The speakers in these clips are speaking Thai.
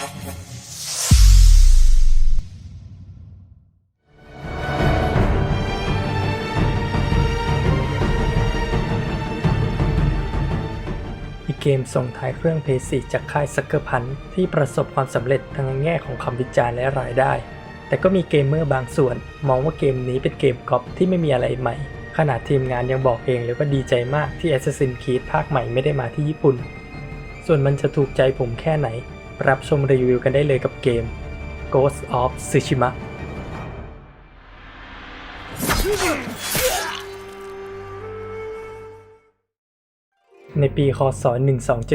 อีเกมส่งท้ายเครื่อง PS4 จากค่าย Sucker Punch ที่ประสบความสำเร็จทั้งแง่ของคำวิจารณ์และรายได้ แต่ก็มีเกมเมอร์บางส่วน มองว่าเกมนี้เป็นเกมก๊อปที่ไม่มีอะไรใหม่ ขนาดทีมงานยังบอกเองเลยว่าดีใจมากที่ Assassin's Creed ภาคใหม่ไม่ได้มาที่ญี่ปุ่น ส่วนมันจะถูกใจผมแค่ไหน รับชมรีวิวกันได้เลยกับเกม Ghost of Tsushima ในปีคศ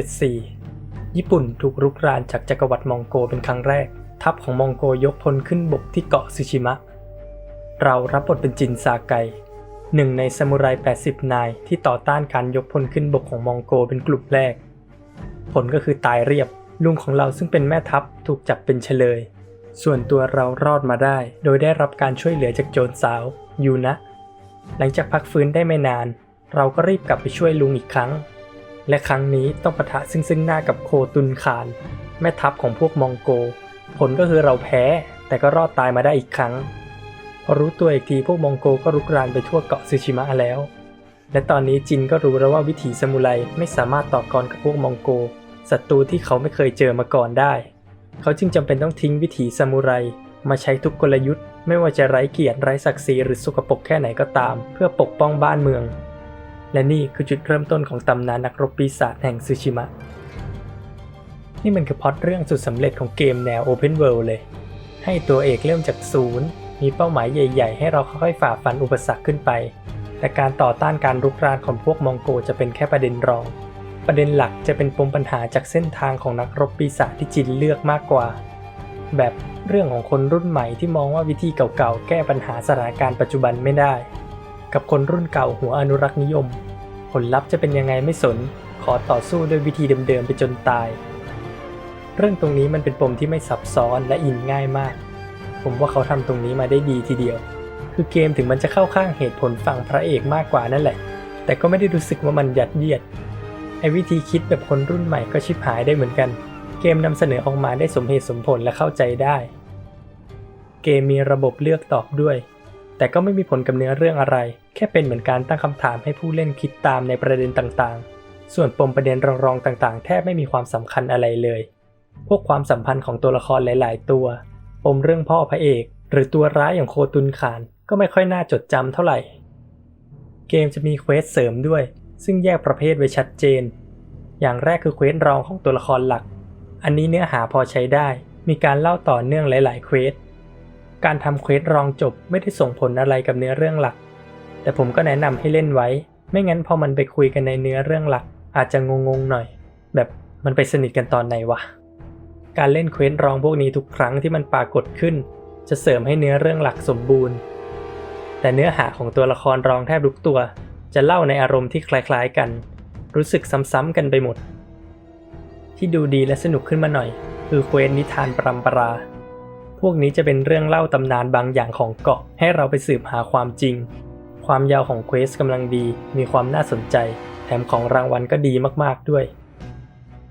1274 ญี่ปุ่นถูกรุกรานจากจักรวรรดิมองโกเป็นครั้งแรก ทัพของมองโกยกพลขึ้นบกที่เกาะซูชิมะ เรารับบทเป็นจินซาไก หนึ่งในซามูไร 80 นายที่ต่อต้านการยกพลขึ้นบกของมองโกเป็นกลุ่มแรก ผลก็คือตายเรียบ ลุงของเราซึ่งเป็นแม่ทัพถูกจับเป็นเฉลย ส่วนตัวเรารอดมาได้ โดยได้รับการช่วยเหลือจากโจรสาวยูนะ หลังจากพักฟื้นได้ไม่นาน เราก็รีบกลับไปช่วยลุงอีกครั้ง และครั้งนี้ต้องปะทะซึ่งซึ่งหน้ากับโคตุนคาน แม่ทัพของพวกมองโก ผลก็คือเราแพ้ แต่ก็รอดตายมาได้อีกครั้ง พอรู้ตัวอีกทีพวกมองโกก็รุกรานไปทั่วเกาะซูชิมะแล้ว และตอนนี้จินก็รู้แล้วว่าวิถีซามูไรไม่สามารถต่อกรกับพวกมองโก ศัตรูที่เขาไม่เคยเจอมาก่อนได้ เขาจึงจำเป็นต้องทิ้งวิถีซามูไรมาใช้ทุกกลยุทธ์ไม่ว่าจะไร้เกียรติไร้ศักดิ์ศรีหรือสกปรกแค่ไหนก็ตาม เพื่อปกป้องบ้านเมือง และนี่คือจุดเริ่มต้นของตำนานนักรบปีศาจแห่งซูชิมะ นี่มันคือพอตเรื่องสุดสำเร็จของเกมแนว Open World เลย ให้ตัวเอกเริ่มจากศูนย์มีเป้าหมายใหญ่ ๆ ให้เราค่อยๆฝ่าฟันอุปสรรคขึ้นไป แต่การต่อต้านการรุกรานของพวกมองโกจะเป็นแค่ประเด็นรอง ประเด็นหลักจะเป็นปมปัญหาจากเส้นทางของนักรบปีศาจที่จินเลือกมากกว่า แบบเรื่องของคนรุ่นใหม่ที่มองว่าวิธีเก่าๆ แก้ปัญหาสถานการณ์ปัจจุบันไม่ได้ กับคนรุ่นเก่าหัวอนุรักษ์นิยม ผลลัพธ์จะเป็นยังไงไม่สน ขอต่อสู้ด้วยวิธีเดิมๆไปจนตาย เรื่องตรงนี้มันเป็นปมที่ไม่ซับซ้อนและอินง่ายมาก ผมว่าเขาทำตรงนี้มาได้ดีทีเดียว คือเกมถึงมันจะเข้าข้างเหตุผลฝั่งพระเอกมากกว่านั่นแหละ แต่ก็ไม่ได้รู้สึกว่ามันยัดเยียด วิธีคิดแบบคนรุ่นใหม่ก็ชิบหายได้เหมือนกัน เกมนำเสนอออกมาได้สมเหตุสมผลและเข้าใจได้ เกมมีระบบเลือกตอบด้วย แต่ก็ไม่มีผลกับเนื้อเรื่องอะไร แค่เป็นเหมือนการตั้งคำถามให้ผู้เล่นคิดตามในประเด็นต่างๆ ส่วนปมประเด็นรองๆต่างๆ แทบไม่มีความสำคัญอะไรเลย พวกความสัมพันธ์ของตัวละครหลาย ๆ ตัว ปมเรื่องพ่อพระเอก หรือตัวร้ายอย่างโคตุนขานก็ไม่ค่อยน่าจดจำเท่าไหร่ เกมจะมีเควสเสริมด้วย ซึ่งแยกประเภทไว้ชัดเจน อย่างแรกคือเควสรองของตัวละครหลัก อันนี้เนื้อหาพอใช้ได้ มีการเล่าต่อเนื่องหลาย ๆ เควส การทำเควสรองจบไม่ได้ส่งผลอะไรกับเนื้อเรื่องหลัก แต่ผมก็แนะนำให้เล่นไว้ ไม่งั้นพอมันไปคุยกันในเนื้อเรื่องหลัก อาจจะงง ๆ หน่อย แบบมันไปสนิทกันตอนไหนวะ การเล่นเควสรองพวกนี้ทุกครั้งที่มันปรากฏขึ้น จะเสริมให้เนื้อเรื่องหลักสมบูรณ์ แต่เนื้อหาของตัวละครรองแทบทุกตัว จะเล่าในอารมณ์ที่คล้ายๆกัน รู้สึกซ้ำๆกันไปหมด ที่ดูดีและสนุกขึ้นมาหน่อย คือเควสนิทานปรำปรา พวกนี้จะเป็นเรื่องเล่าตำนานบางอย่างของเกาะให้เราไปสืบหาความจริง ความยาวของเควสกำลังดี มีความน่าสนใจ แถมของรางวัลก็ดีมากๆด้วย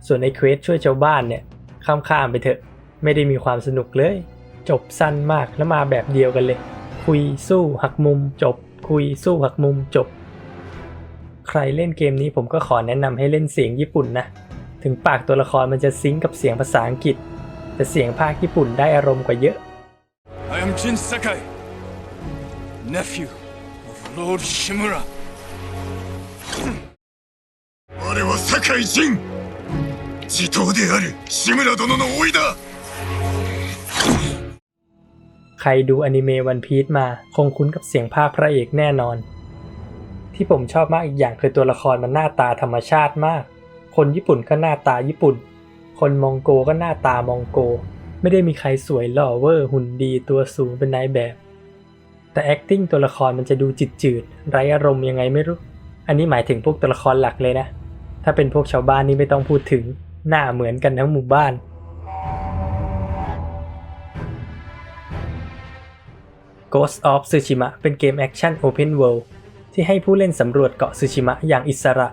ส่วนในเควสช่วยชาวบ้านเนี่ยข้ามๆไปเถอะ ไม่ได้มีความสนุกเลย จบสั้นมากแล้วมาแบบเดียวกันเลย คุยสู้หักมุมจบ คุยสู้หักมุมจบ ใครเล่นเกมนี้ผมก็ขอแนะนำให้เล่นเสียงญี่ปุ่นนะ ถึงปากตัวละครมันจะซิงก์กับเสียงภาษาอังกฤษ แต่เสียงภาคญี่ปุ่นได้อารมณ์กว่าเยอะ I am Jin Sakai, nephew of Lord Shimura. 我は酒井仁地頭である志村殿の甥だ ใครดูอนิเมะวันพีชมาคงคุ้นกับเสียงภาคพระเอกแน่นอน ที่ผมชอบมากอีกอย่างคือตัวละครมันหน้าตาธรรมชาติมาก คนญี่ปุ่นก็หน้าตาญี่ปุ่น คนมองโกก็หน้าตามองโก ไม่ได้มีใครสวยหล่อเวอร์หุ่นดีตัวสูงเป็นนายแบบ แต่ acting ตัวละครมันจะดูจิตจืดไร้อารมณ์ยังไงไม่รู้ อันนี้หมายถึงพวกตัวละครหลักเลยนะ ถ้าเป็นพวกชาวบ้านนี่ไม่ต้องพูดถึงหน้าเหมือนกันทั้งหมู่บ้าน Ghost of Tsushima เป็นเกมแอคชั่น Open World ที่ให้ผู้เล่นสำรวจเกาะซูชิมะอย่างอิสระ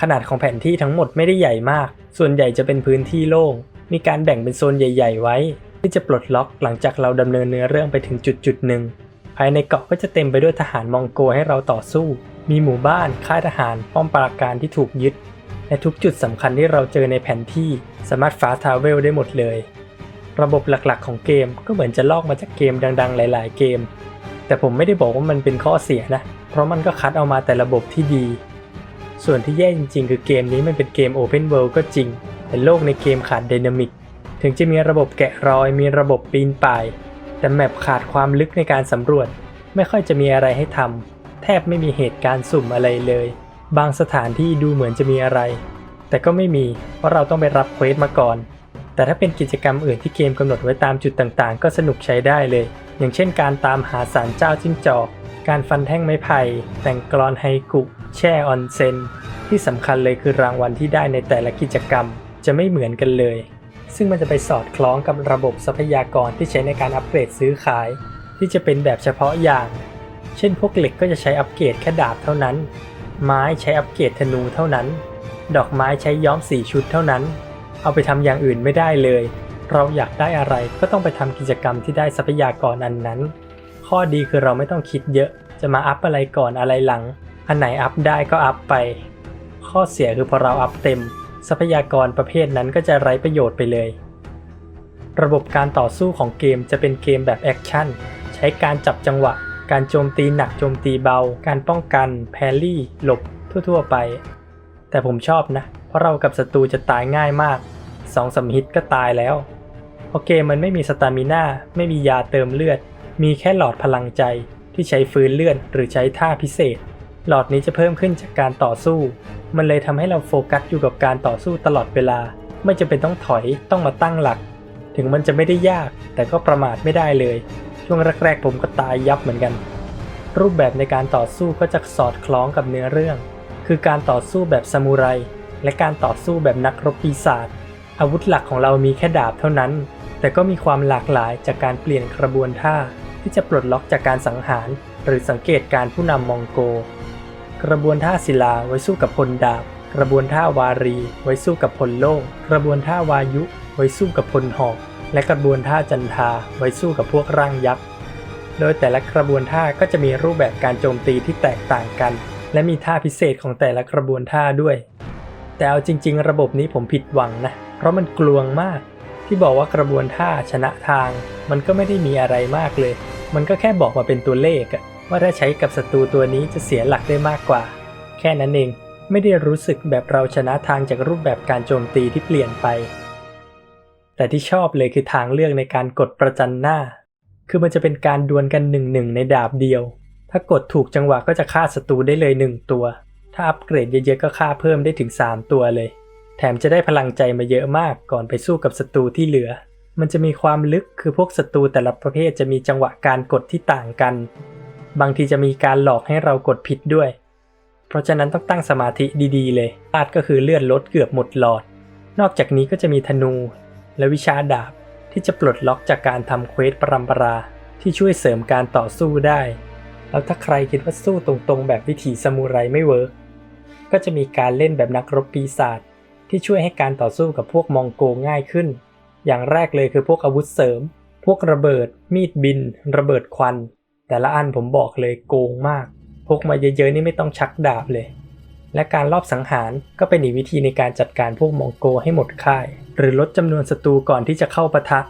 ขนาดของแผนที่ทั้งหมดไม่ได้ใหญ่มาก ส่วนใหญ่จะเป็นพื้นที่โล่ง มีการแบ่งเป็นโซนใหญ่ ๆ ไว้ ที่จะปลดล็อกหลังจากเราดำเนินเนื้อเรื่องไปถึงจุดจุดหนึ่ง ภายในเกาะก็จะเต็มไปด้วยทหารมองโกให้เราต่อสู้ มีหมู่บ้าน ค่ายทหาร ป้อมปราการที่ถูกยึด และทุกจุดสำคัญที่เราเจอในแผนที่สามารถฟาทาเวลได้หมดเลย ระบบหลักๆ ของเกมก็เหมือนจะลอกมาจากเกมดัง ๆ หลาย ๆ เกม แต่ผมไม่ได้บอกว่ามันเป็นข้อเสียนะ เพราะมันก็คัดเอามาแต่ระบบที่ดี ส่วนที่แย่จริงๆ คือเกมนี้มันเป็นเกม Open World ก็จริง แต่โลกในเกมขาด Dynamic ถึงจะมีระบบแกะรอย มีระบบปีนป่าย แต่แมปขาดความลึกในการสำรวจ ไม่ค่อยจะมีอะไรให้ทำ แทบไม่มีเหตุการณ์สุ่มอะไรเลย บางสถานที่ดูเหมือนจะมีอะไร แต่ก็ไม่มี เพราะเราต้องไปรับเควสมาก่อน แต่ถ้าเป็นกิจกรรมอื่นที่เกมกำหนดไว้ตามจุดต่างๆ ก็สนุกใช้ได้เลย อย่างเช่นการตามหาสารเจ้าจิ้งจอก การฟันแท่งไม้ไผ่ แต่งกลอนไฮกุ แช่ออนเซน ที่สำคัญเลยคือรางวัลที่ได้ในแต่ละกิจกรรม จะไม่เหมือนกันเลย ซึ่งมันจะไปสอดคล้องกับระบบทรัพยากรที่ใช้ในการอัปเกรดซื้อขาย ที่จะเป็นแบบเฉพาะอย่าง เช่นพวกเหล็กก็จะใช้อัปเกรดแค่ดาบเท่านั้น ไม้ใช้อัปเกรดธนูเท่านั้น ดอกไม้ใช้ย้อมสีชุดเท่านั้น เอาไปทำอย่างอื่นไม่ได้เลย เราอยากได้อะไรก็ต้องไปทำกิจกรรมที่ได้ทรัพยากรอันนั้น ข้อดีคือเราไม่ต้องคิดเยอะ จะมาอัพอะไรก่อนอะไรหลัง อันไหนอัพได้ก็อัพไป ข้อเสียคือพอเราอัพเต็ม ทรัพยากรประเภทนั้นก็จะไร้ประโยชน์ไปเลย ระบบการต่อสู้ของเกมจะเป็นเกมแบบแอคชั่น ใช้การจับจังหวะ การโจมตีหนักโจมตีเบา การป้องกัน แพรรี่ หลบ ทั่วๆไป แต่ผมชอบนะ เพราะเรากับศัตรูจะตายง่ายมากสองสมฮิตก็ตายแล้ว เพราะเกมมันไม่มีสตามิน่าไม่มียาเติมเลือด มีแค่หลอดพลังใจที่ใช้ฟื้นเลือดหรือใช้ท่าพิเศษ หลอดนี้จะเพิ่มขึ้นจากการต่อสู้ มันเลยทำให้เราโฟกัสอยู่กับการต่อสู้ตลอดเวลา ไม่จำเป็นต้องถอยต้องมาตั้งหลัก ถึงมันจะไม่ได้ยาก แต่ก็ประมาทไม่ได้เลย ช่วงแรกๆผมก็ตายยับเหมือนกัน รูปแบบในการต่อสู้ก็จะสอดคล้องกับเนื้อเรื่อง คือการต่อสู้แบบซามูไรและการต่อสู้แบบนักรบปีศาจอาวุธหลักของเรามีแค่ดาบเท่านั้น แต่ก็มีความหลากหลายจากการเปลี่ยนกระบวนท่าที่จะปลดล็อกจากการสังหาร หรือสังเกตการผู้นำมองโก กระบวนท่าศิลาไว้สู้กับพลดาบ กระบวนท่าวารี ไว้สู้กับพลโล่งกระบวนท่าวายุ ไว้สู้กับพลหอก และกระบวนท่าจันทาไว้สู้กับพวกร่างยักษ์ โดยแต่ละกระบวนท่าก็จะมีรูปแบบการโจมตีที่แตกต่างกัน และมีท่าพิเศษของแต่ละกระบวนท่าด้วย แต่เอาจริง ๆ ระบบนี้ผมผิดหวังนะ เพราะมันกลวงมาก ที่บอกว่ากระบวนท่าชนะทาง มันก็ไม่ได้มีอะไรมากเลย มันก็แค่บอกมาเป็นตัวเลขว่าถ้าใช้กับศัตรูตัวนี้จะเสียหลักได้มากกว่า แค่นั้นเองไม่ได้รู้สึกแบบเราชนะทางจากรูปแบบการโจมตีที่เปลี่ยนไป แต่ที่ชอบเลยคือทางเลือกในการกดประจันหน้า คือมันจะเป็นการดวลกันหนึ่งหนึ่งในดาบเดียว ถ้ากดถูกจังหวะก็จะฆ่าศัตรูได้เลยหนึ่งตัว ถ้าอัปเกรดเยอะๆก็ฆ่าเพิ่มได้ถึง 3 ตัวเลย แถมจะได้พลังใจมาเยอะมากก่อนไปสู้กับศัตรูที่เหลือ มันจะมีความลึกคือพวกศัตรูแต่ละประเภทจะมีจังหวะการกดที่ต่างกัน บางทีจะมีการหลอกให้เรากดผิดด้วย เพราะฉะนั้นต้องตั้งสมาธิดีๆ เลยพลาดก็คือเลื่อนลดเกือบหมดหลอด นอกจากนี้ก็จะมีธนู และวิชาดาบที่จะปลดล็อกจากการทำเควสปรำปราที่ช่วยเสริมการต่อสู้ได้ แล้วถ้าใครคิดว่าสู้ตรงๆ แบบวิถีซามูไรไม่เวิร์กก็จะมีการเล่นแบบนักรบปีศาจ ที่ช่วยให้การต่อสู้กับพวกมองโกง่ายขึ้น อย่างแรกเลยคือพวกอาวุธเสริม พวกระเบิด มีดบิน ระเบิดควัน แต่ละอันผมบอกเลยโกงมาก พกมาเยอะๆนี่ไม่ต้องชักดาบเลย และการลอบสังหารก็เป็นอีกวิธีในการจัดการพวกมองโกให้หมดค่าย หรือลดจำนวนศัตรูก่อนที่จะเข้าปะทะ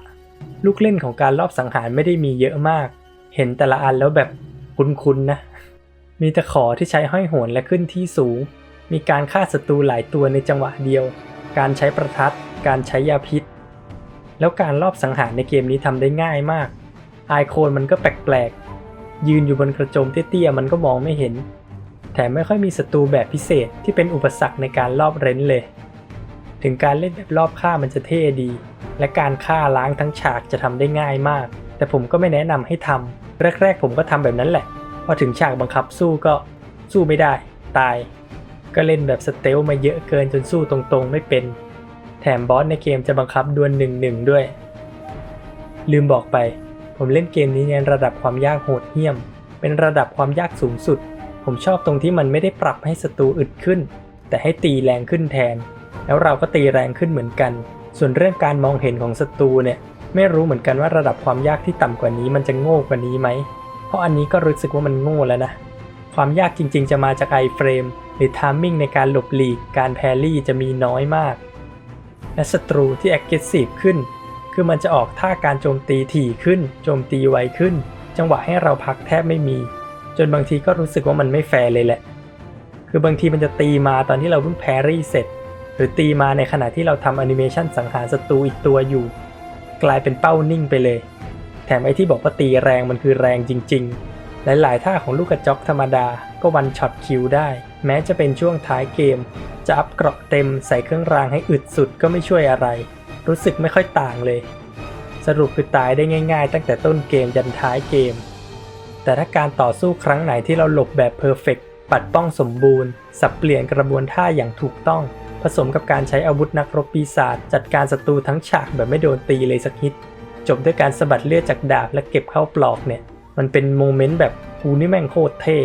ลูกเล่นของการลอบสังหารไม่ได้มีเยอะมาก เห็นแต่ละอันแล้วแบบคุ้นๆนะ มีตะขอที่ใช้ห้อยโหนและขึ้นที่สูง มีการฆ่าศัตรูหลายตัวในจังหวะเดียว การใช้ประทัด การใช้ยาพิษ แล้วการลอบสังหารในเกมนี้ทำได้ง่ายมาก ไอโคนมันก็แปลกๆ ยืนอยู่บนกระโจมเตี้ยๆ มันก็มองไม่เห็น แถมไม่ค่อยมีศัตรูแบบพิเศษที่เป็นอุปสรรคในการลอบเร้นเลย ถึงการเล่นแบบรอบฆ่ามันจะเท่ดี และการฆ่าล้างทั้งฉากจะทำได้ง่ายมาก แต่ผมก็ไม่แนะนำให้ทำแรกๆ ผมก็ทำแบบนั้นแหละ พอถึงฉากบังคับสู้ก็สู้ไม่ได้ ตาย ก็เล่นแบบสเตลมาเยอะเกินจนสู้ตรงๆ ไม่เป็น แถมบอสในเกมจะบังคับดวลหนึ่งหนึ่งด้วย ลืมบอกไป ผมเล่นเกมนี้ในระดับความยากโหดเหี้ยม เป็นระดับความยากสูงสุด ผมชอบตรงที่มันไม่ได้ปรับให้ศัตรูอึดขึ้น แต่ให้ตีแรงขึ้นแทน แล้วเราก็ตีแรงขึ้นเหมือนกัน ส่วนเรื่องการมองเห็นของศัตรูเนี่ย ไม่รู้เหมือนกันว่าระดับความยากที่ต่ำกว่านี้มันจะโง่กว่านี้ไหม เพราะอันนี้ก็รู้สึกว่ามันโง่แล้วนะ ความยากจริง ๆ จะมาจากไอเฟรม หรือทามมิ่งในการหลบหลีกการแพรรี่จะมีน้อยมาก และศัตรูที่ aggressive ขึ้น คือมันจะออกท่าการโจมตีถี่ขึ้น โจมตีไวขึ้น จังหวะให้เราพักแทบไม่มี จนบางทีก็รู้สึกว่ามันไม่แฟร์เลยแหละ คือบางทีมันจะตีมาตอนที่เราเพิ่งแพรรี่เสร็จ หรือตีมาในขณะที่เราทำแอนิเมชันสังหารศัตรูอีกตัวอยู่ กลายเป็นเป้านิ่งไปเลย แถมไอที่บอกว่าตีแรงมันคือแรงจริง ๆ หลายๆท่าของลูกกระจอกธรรมดาก็วันช็อตคิวได้ แม้จะเป็นช่วงท้ายเกม จะอัพเกราะเต็มใส่เครื่องรางให้อึดสุดก็ไม่ช่วยอะไร รู้สึกไม่ค่อยต่างเลย สรุปคือตายได้ง่าย ๆ ตั้งแต่ต้นเกมยันท้ายเกม แต่ถ้าการต่อสู้ครั้งไหนที่เราหลบแบบเพอร์เฟกปัดป้องสมบูรณ์ สับเปลี่ยนกระบวนท่าอย่างถูกต้อง ผสมกับการใช้อาวุธนักรบปีศาจจัดการศัตรูทั้งฉากแบบไม่โดนตีเลยสักนิดจบด้วยการสะบัดเลือดจากดาบและเก็บเข้าปลอกเนี่ย มันเป็นโมเมนต์แบบกูนี่แม่งโคตรเท่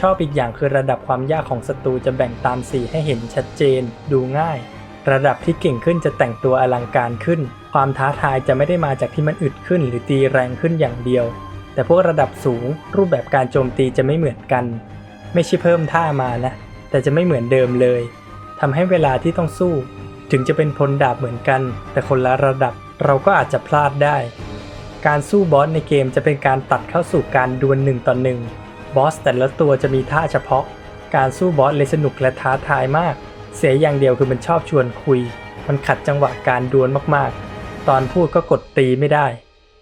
ชอบอีกอย่างคือระดับความยากของศัตรูจะแบ่งตามสีให้เห็นชัดเจน ดูง่าย ระดับที่เก่งขึ้นจะแต่งตัวอลังการขึ้น ความท้าทายจะไม่ได้มาจากที่มันอึดขึ้น หรือตีแรงขึ้นอย่างเดียว แต่พวกระดับสูง รูปแบบการโจมตีจะไม่เหมือนกัน ไม่ใช่เพิ่มท่ามานะ แต่จะไม่เหมือนเดิมเลยทำให้เวลาที่ต้องสู้ ถึงจะเป็นพลดาบเหมือนกัน แต่คนละระดับเราก็อาจจะพลาดได้ การสู้บอสในเกมจะเป็นการตัดเข้าสู่การดวลหนึ่งต่อหนึ่ง บอสแต่ละตัวจะมีท่าเฉพาะ การสู้บอสเลยสนุกและท้าทายมาก เสียอย่างเดียวคือมันชอบชวนคุย มันขัดจังหวะการดวลมากๆ ตอนพูดก็กดตีไม่ได้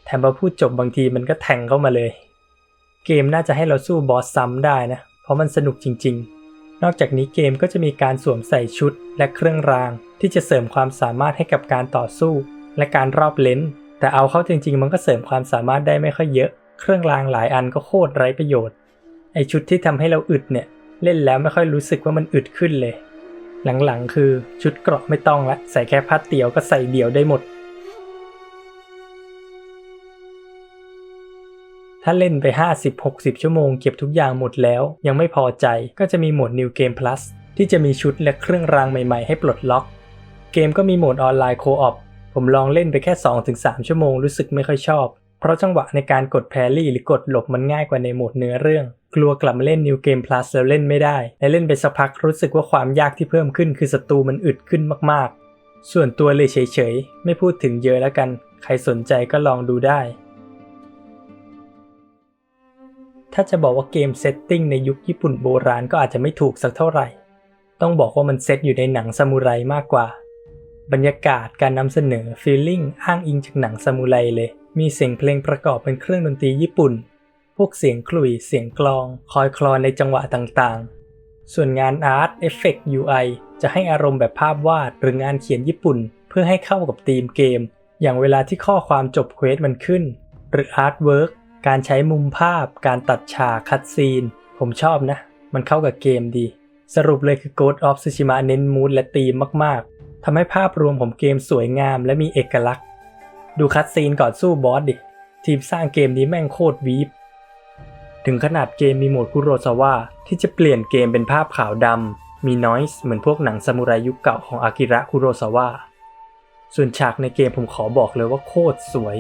แถมพอพูดจบบางทีมันก็แทงเข้ามาเลย เกมน่าจะให้เราสู้บอสซ้ำได้นะ เพราะมันสนุกจริง ๆ นอกจากนี้เกมก็จะมีการสวมใส่ชุดและเครื่องราง ที่จะเสริมความสามารถให้กับการต่อสู้ และการรอบเลนแต่เอาเข้าจริง ๆ มันก็เสริมความสามารถได้ไม่ค่อยเยอะ เครื่องรางหลายอันก็โคตรไร้ประโยชน์ ไอชุดที่ทำให้เราอึดเนี่ยเล่นแล้วไม่ค่อยรู้สึกว่ามันอึดขึ้นเลย หลังๆ คือชุดเกราะไม่ต้องละใส่แค่พัดเตียวก็ใส่เดี่ยวได้หมด ถ้าเล่นไป 50-60 ชั่วโมงเก็บทุกอย่างหมดแล้ว ยังไม่พอใจก็จะมีโหมด New Game Plus ที่จะมีชุดและเครื่องรางใหม่ๆ ให้ปลดล็อก เกมก็มีโหมดออนไลน์โคออปผมลองเล่นไปแค่ 2-3 ชั่วโมงรู้สึกไม่ค่อยชอบ เพราะจังหวะในการกดแพรรี่หรือกดหลบมันง่ายกว่าในโหมดเนื้อเรื่อง กลัวกลับมาเล่น New Game Plus แล้วเล่นไม่ได้ และเล่นไปสักพักรู้สึกว่าความยากที่เพิ่มขึ้น คือศัตรูมันอึดขึ้นมากๆ ส่วนตัวเลยเฉยๆ ไม่พูดถึงเยอะแล้วกัน ใครสนใจก็ลองดูได้ ถ้าจะบอกว่าเกมเซตติ้งในยุคญี่ปุ่นโบราณก็อาจจะไม่ถูกสักเท่าไหร่ ต้องบอกว่ามันเซตอยู่ในหนังซามูไรมากกว่า บรรยากาศการนำเสนอฟีลลิ่งอ้างอิงจากหนังซามูไรเลย มีเสียงเพลงประกอบเป็นเครื่องดนตรีญี่ปุ่น พวกเสียงขลุ่ยเสียงกลอง คอยคลอนในจังหวะต่างๆ ส่วนงานอาร์ตเอฟเฟกต์ UI จะให้อารมณ์แบบภาพวาดหรืองานเขียนญี่ปุ่น เพื่อให้เข้ากับธีมเกม อย่างเวลาที่ข้อความจบเควสมันขึ้น หรืออาร์ตเวิร์กการใช้มุมภาพ การตัดฉากคัดซีน ผมชอบนะ มันเข้ากับเกมดี สรุปเลยคือ Ghost of Tsushima เน้นมูดและธีมมาก ทำให้ภาพรวมของเกมสวยงามและมีเอกลักษณ์ ดูคัดซีนก่อนสู้บอสดิ ทีมสร้างเกมนี้แม่งโคตรวีบถึงขนาดเกมมีโหมดคุโรซาวะที่จะเปลี่ยนเกมเป็นภาพขาวดำ มีนอยส์เหมือนพวกหนังซามูไรยุคเก่าของอากิระคุโรซาวะส่วนฉากในเกมผมขอบอกเลยว่าโคตรสวย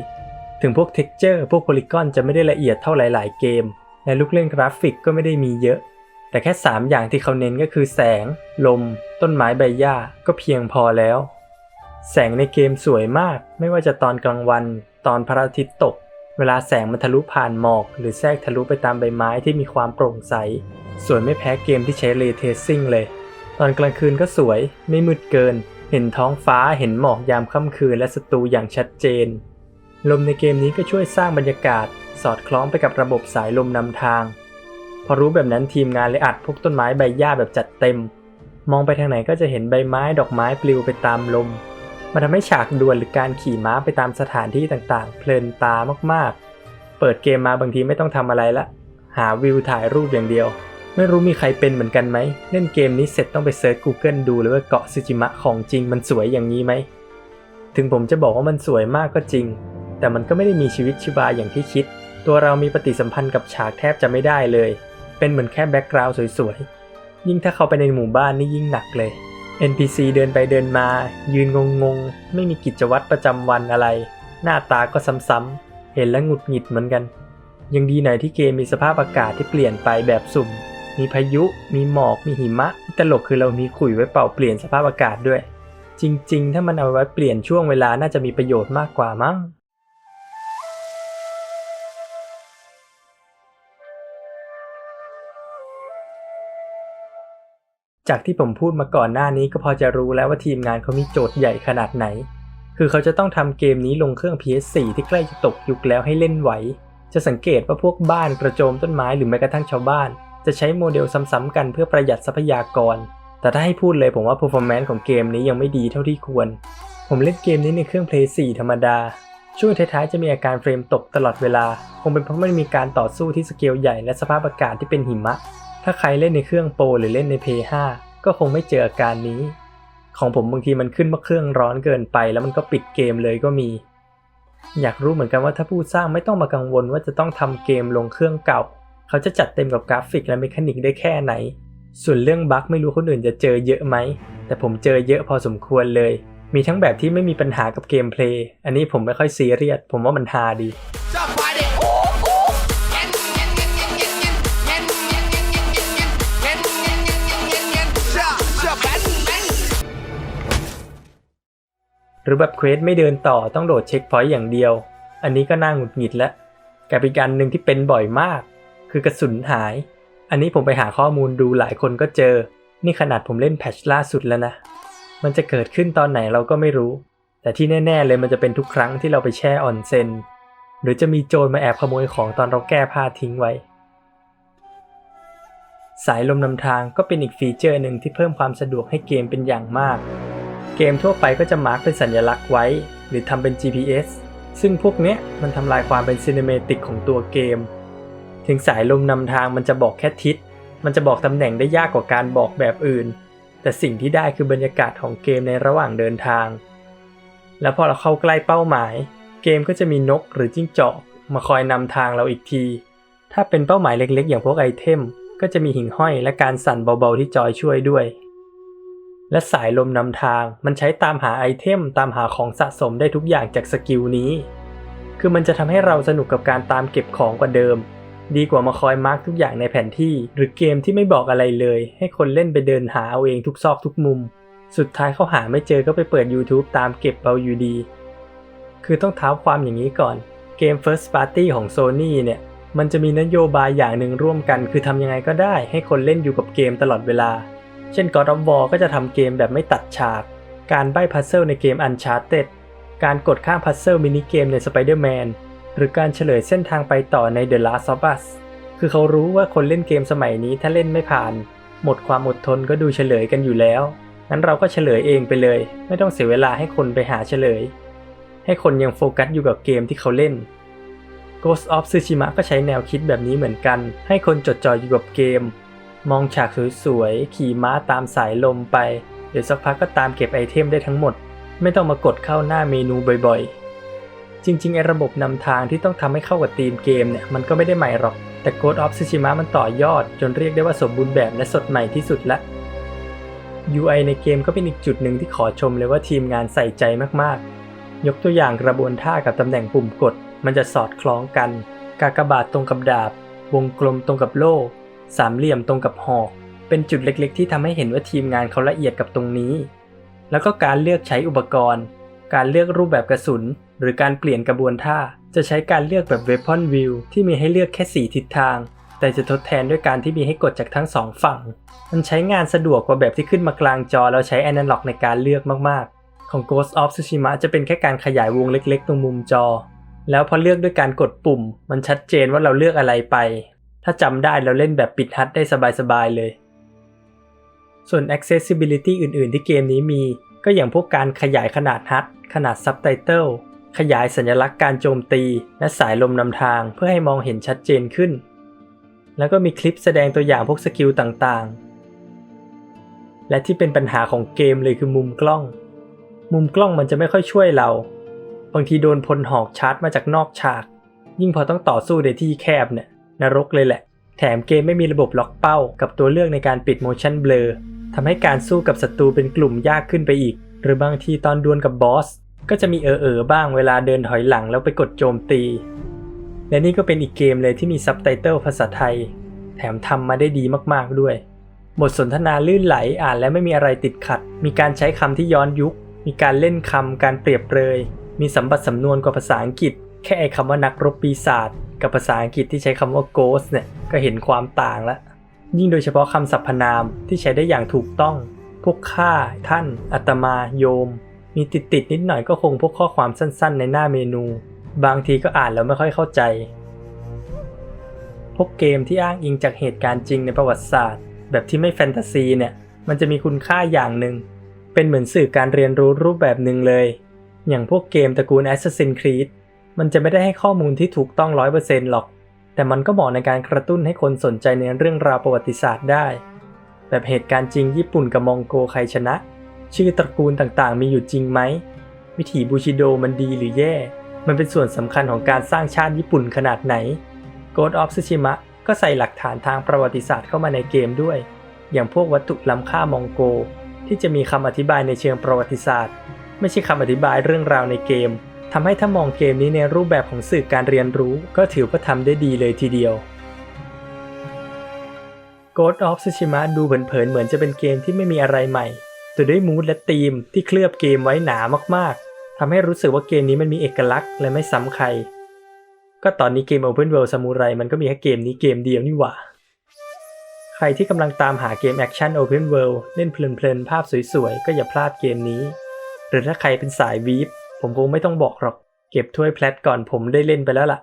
ถึงพวกเท็กเจอร์พวกโพลิกอนจะไม่ได้ละเอียดเท่าหลาย ๆ เกม และลูกเล่นกราฟิกก็ไม่ได้มีเยอะ แต่แค่ 3 อย่างที่เขาเน้นก็คือแสง ลม ต้นไม้ใบหญ้าก็เพียงพอแล้ว แสงในเกมสวยมาก ไม่ว่าจะตอนกลางวัน ตอนพระอาทิตย์ตก เวลาแสงมันทะลุผ่านหมอก หรือแทรกทะลุไปตามใบไม้ที่มีความโปร่งใส สวยไม่แพ้เกมที่ใช้เรย์เทสซิ่งเลย ตอนกลางคืนก็สวย ไม่มืดเกิน เห็นท้องฟ้า เห็นหมอกยามค่ำคืนและศัตรูอย่างชัดเจน ลมในเกมนี้ก็ช่วยสร้างบรรยากาศ สอดคล้องไปกับระบบสายลมนำทาง พอรู้แบบนั้นทีมงานเลยอัดพวกต้นไม้ใบหญ้าแบบจัดเต็ม มองไปทางไหนก็จะเห็นใบไม้ดอกไม้ปลิวไปตามลม มันทำให้ฉากดวลหรือการขี่ม้าไปตามสถานที่ต่างๆ เพลินตามากๆ เปิดเกมมาบางทีไม่ต้องทำอะไรละ หาวิวถ่ายรูปอย่างเดียว ไม่รู้มีใครเป็นเหมือนกันไหม เล่นเกมนี้เสร็จต้องไปเซิร์ช Google ดูเลยว่าเกาะซูจิมะของจริงมันสวยอย่างนี้ไหม ถึงผมจะบอกว่ามันสวยมากก็จริง แต่มันก็ไม่ได้มีชีวิตชีวาอย่างที่คิด ตัวเรามีปฏิสัมพันธ์กับฉากแทบจะไม่ได้เลย เป็นเหมือนแค่แบ็กกราวด์สวยๆ ยิ่งถ้าเขาไปในหมู่บ้านนี่ยิ่งหนักเลย NPC เดินไปเดินมา ยืนงงๆ ไม่มีกิจวัตรประจำวันอะไร หน้าตาก็ซ้ำๆ เห็นแล้วหงุดหงิดเหมือนกัน ยังดีหน่อยที่เกมมีสภาพอากาศที่เปลี่ยนไปแบบสุ่ม มีพายุ มีหมอก มีหิมะที่ตลกคือเรามีขุยไว้เป่าเปลี่ยนสภาพอากาศด้วย จริง ๆ ถ้ามันเอาไว้เปลี่ยนช่วงเวลาน่าจะมีประโยชน์มากกว่ามั้ง จากที่ผมพูดมาก่อนหน้านี้ก็พอจะรู้แล้วว่าทีมงานเขามีโจทย์ใหญ่ขนาดไหน คือเขาจะต้องทำเกมนี้ลงเครื่อง PS4 ที่ใกล้จะตกยุคแล้วให้เล่นไหว จะสังเกตว่าพวกบ้านกระโจมต้นไม้หรือแม้กระทั่งชาวบ้าน จะใช้โมเดลซ้ำๆกันเพื่อประหยัดทรัพยากร แต่ถ้าให้พูดเลยผมว่า performance ของเกมนี้ยังไม่ดีเท่าที่ควร ผมเล่นเกมนี้ในเครื่อง Play 4 ธรรมดา ช่วงท้ายๆจะมีอาการเฟรมตกตลอดเวลา คงเป็นเพราะมันมีการต่อสู้ที่สเกลใหญ่และสภาพอากาศที่เป็นหิมะ ถ้าใครเล่นในเครื่องโปรหรือเล่นใน Play 5ก็คงไม่เจออาการนี้ ของผมบางทีมันขึ้นว่าเครื่องร้อนเกินไป แล้วมันก็ปิดเกมเลยก็มี อยากรู้เหมือนกันว่าถ้าผู้สร้างไม่ต้องมากังวลว่าจะต้องทำเกมลงเครื่องเก่า เขาจะจัดเต็มกับกราฟิกและเมคานิกได้แค่ไหน ส่วนเรื่องบั๊กไม่รู้คนอื่นจะเจอเยอะไหม แต่ผมเจอเยอะพอสมควรเลย มีทั้งแบบที่ไม่มีปัญหากับเกมเพลย์ อันนี้ผมไม่ค่อยซีเรียส ผมว่ามันฮาดี หรือแบบเควสไม่เดินต่อต้องโดดเช็คพอยต์อย่างเดียว อันนี้ก็น่าหงุดหงิดแล้วกับอีกอันหนึ่งที่เป็นบ่อยมาก คือกระสุนหาย อันนี้ผมไปหาข้อมูลดูหลายคนก็เจอ นี่ขนาดผมเล่นแพชล่าสุดแล้วนะ มันจะเกิดขึ้นตอนไหนเราก็ไม่รู้ แต่ที่แน่ ๆ เลยมันจะเป็นทุกครั้งที่เราไปแช่ออนเซนหรือจะมีโจรมาแอบขโมยของตอนเราแก้ผ้าทิ้งไว้ สายลมนำทางก็เป็นอีกฟีเจอร์หนึ่งที่เพิ่มความสะดวกให้เกมเป็นอย่างมาก เกมทั่วไปก็จะมาร์กเป็นสัญลักษณ์ไว้ หรือทำเป็น GPS ซึ่งพวกเนี้ยมันทำลายความเป็นซีนิเมติกของตัวเกม ถึงสายลมนำทางมันจะบอกแค่ทิศ มันจะบอกตำแหน่งได้ยากกว่าการบอกแบบอื่น แต่สิ่งที่ได้คือบรรยากาศของเกมในระหว่างเดินทาง แล้วพอเราเข้าใกล้เป้าหมาย เกมก็จะมีนกหรือจิ้งจอกมาคอยนำทางเราอีกที ถ้าเป็นเป้าหมายเล็กๆ อย่างพวกไอเทม ก็จะมีหิ่งห้อยและการสั่นเบาๆที่จอยช่วยด้วย และสายลมนำทางมันใช้ตามหาไอเทมตามหาของสะสมได้ทุกอย่างจากสกิลนี้ คือมันจะทำให้เราสนุกกับการตามเก็บของกว่าเดิม ดีกว่ามาคอยมาร์กทุกอย่างในแผนที่ หรือเกมที่ไม่บอกอะไรเลย ให้คนเล่นไปเดินหาเอาเองทุกซอกทุกมุม สุดท้ายเขาหาไม่เจอก็ไปเปิด YouTube ตามเก็บเอาอยู่ดี คือต้องเท้าความอย่างนี้ก่อน เกม First Party ของ Sony เนี่ย มันจะมีนโยบายอย่างหนึ่งร่วมกัน คือทำยังไงก็ได้ ให้คนเล่นอยู่กับเกมตลอดเวลา เช่น God of War ก็จะทำเกมแบบไม่ตัดฉาก การใบ้พัซเซิลในเกม Uncharted การกดข้ามพัซเซิลมินิเกมใน Spider-Man หรือการเฉลยเส้นทางไปต่อใน The Last of Us คือเขารู้ว่าคนเล่นเกมสมัยนี้ถ้าเล่นไม่ผ่าน หมดความอดทนก็ดูเฉลยกันอยู่แล้ว งั้นเราก็เฉลยเองไปเลย ไม่ต้องเสียเวลาให้คนไปหาเฉลย ให้คนยังโฟกัสอยู่กับเกมที่เขาเล่น Ghost of Tsushima ก็ใช้แนวคิดแบบนี้เหมือนกัน ให้คนจดจ่ออยู่กับเกม มองฉากสวยๆ ขี่ม้าตามสายลมไป เดี๋ยวสักพักก็ตามเก็บไอเทมได้ทั้งหมด ไม่ต้องมากดเข้าหน้าเมนูบ่อยๆ จริงๆไอระบบนำทางที่ต้องทำให้เข้ากับธีมเกมเนี่ย มันก็ไม่ได้ใหม่หรอก แต่ Ghost of Tsushima มันต่อยอด จนเรียกได้ว่าสมบูรณ์แบบและสดใหม่ที่สุดละ UI ในเกมก็เป็นอีกจุดหนึ่งที่ขอชมเลยว่าทีมงานใส่ใจมากๆ ยกตัวอย่างกระบวนท่ากับตำแหน่งปุ่มกด มันจะสอดคล้องกัน กากบาทตรงกับดาบ วงกลมตรงกับโล่ สามเหลี่ยมตรงกับหอกเป็นจุดเล็กๆ ที่ทำให้เห็นว่าทีมงานเขาละเอียดกับตรงนี้ แล้วก็การเลือกใช้อุปกรณ์ การเลือกรูปแบบกระสุน หรือการเปลี่ยนกระบวนท่า จะใช้การเลือกแบบ Weapon View ที่มีให้เลือกแค่ 4 ทิศทาง แต่จะทดแทนด้วยการที่มีให้กดจากทั้งสองฝั่ง มันใช้งานสะดวกกว่าแบบที่ขึ้นมากลางจอแล้วใช้ Analog ในการเลือกมากๆ ของ Ghost of Tsushima จะเป็นแค่การขยายวงเล็ก ๆ ตรงมุมจอ แล้วพอเลือกด้วยการกดปุ่ม มันชัดเจนว่าเราเลือกอะไรไป ถ้าจำได้เราเล่นแบบปิดฮัดได้สบายๆเลย ส่วน accessibility อื่นๆ ที่เกมนี้มี ก็อย่างพวกการขยายขนาดฮัดขนาดซับไตเติลขยายสัญลักษณ์การโจมตี และสายลมนำทางเพื่อให้มองเห็นชัดเจนขึ้น แล้วก็มีคลิปแสดงตัวอย่างพวกสกิลต่างๆ และที่เป็นปัญหาของเกมเลยคือมุมกล้อง มุมกล้องมันจะไม่ค่อยช่วยเรา บางทีโดนพลหอกชาร์จมาจากนอกฉาก ยิ่งพอต้องต่อสู้ในที่แคบเนี่ย นรกเลยแหละ แถมเกมไม่มีระบบล็อกเป้า กับตัวเลือกในการปิด motion blur ทำให้การสู้กับศัตรูเป็นกลุ่มยากขึ้นไปอีก หรือบางทีตอนดวลกับบอส ก็จะมีเออเออบ้างเวลาเดินถอยหลังแล้วไปกดโจมตี และนี่ก็เป็นอีกเกมเลยที่มีซับไตเติลภาษาไทย แถมทำมาได้ดีมากๆด้วย บทสนทนาลื่นไหลอ่านและไม่มีอะไรติดขัด มีการใช้คำที่ย้อนยุค มีการเล่นคำการเปรียบเปรย มีสัมบัติสำนวนกว่าภาษาอังกฤษ แค่ไอคำว่านักรบปีศาจ กับภาษาอังกฤษที่ใช้คำว่า ghost เนี่ยก็เห็นความต่างแล้วยิ่งโดยเฉพาะคำสรรพนามที่ใช้ได้อย่างถูกต้อง พวกข้าท่านอัตมาโยม มีติดติดนิดหน่อยก็คงพวกข้อความสั้นๆ ในหน้าเมนู บางทีก็อ่านแล้วไม่ค่อยเข้าใจ พวกเกมที่อ้างอิงจากเหตุการณ์จริงในประวัติศาสตร์ แบบที่ไม่แฟนตาซีเนี่ยมันจะมีคุณค่าอย่างหนึ่ง เป็นเหมือนสื่อการเรียนรู้รูปแบบหนึ่งเลย อย่างพวกเกมตระกูล Assassin's Creed มันจะไม่ได้ให้ข้อมูลที่ถูกต้อง100%หรอก แต่มันก็เหมาะในการกระตุ้นให้คนสนใจในเรื่องราวประวัติศาสตร์ได้ แบบเหตุการณ์จริงญี่ปุ่นกับมองโกใครชนะ ชื่อตระกูลต่างๆ มีอยู่จริงไหม วิถีบูชิโดมันดีหรือแย่ มันเป็นส่วนสำคัญของการสร้างชาติญี่ปุ่นขนาดไหน Ghost of Tsushima ก็ใส่หลักฐานทางประวัติศาสตร์เข้ามาในเกมด้วย อย่างพวกวัตถุล้ำค่ามองโก ที่จะมีคำอธิบายในเชิงประวัติศาสตร์ ไม่ใช่คำอธิบายเรื่องราวในเกม ทำให้ถ้ามองเกมนี้ในรูปแบบของสื่อการเรียนรู้ ก็ถือว่าทำได้ดีเลยทีเดียว Ghost of Tsushima ดูเผินๆเหมือนจะเป็นเกมที่ไม่มีอะไรใหม่ แต่ด้วยมูดและธีมที่เคลือบเกมไว้หนามากๆทำให้รู้สึกว่าเกมนี้มันมีเอกลักษณ์และไม่ซ้ำใคร ก็ตอนนี้เกม Open World Samurai มันก็มีแค่เกมนี้เกมเดียวนี่หว่า ใครที่กำลังตามหาเกมแอคชั่น Open World เล่นเพลินๆภาพสวยๆ ก็อย่าพลาดเกมนี้ หรือถ้าใครเป็นสายวีฟ ผมคงไม่ต้องบอกหรอก เก็บถ้วยแพลตก่อนผมได้เล่นไปแล้วล่ะ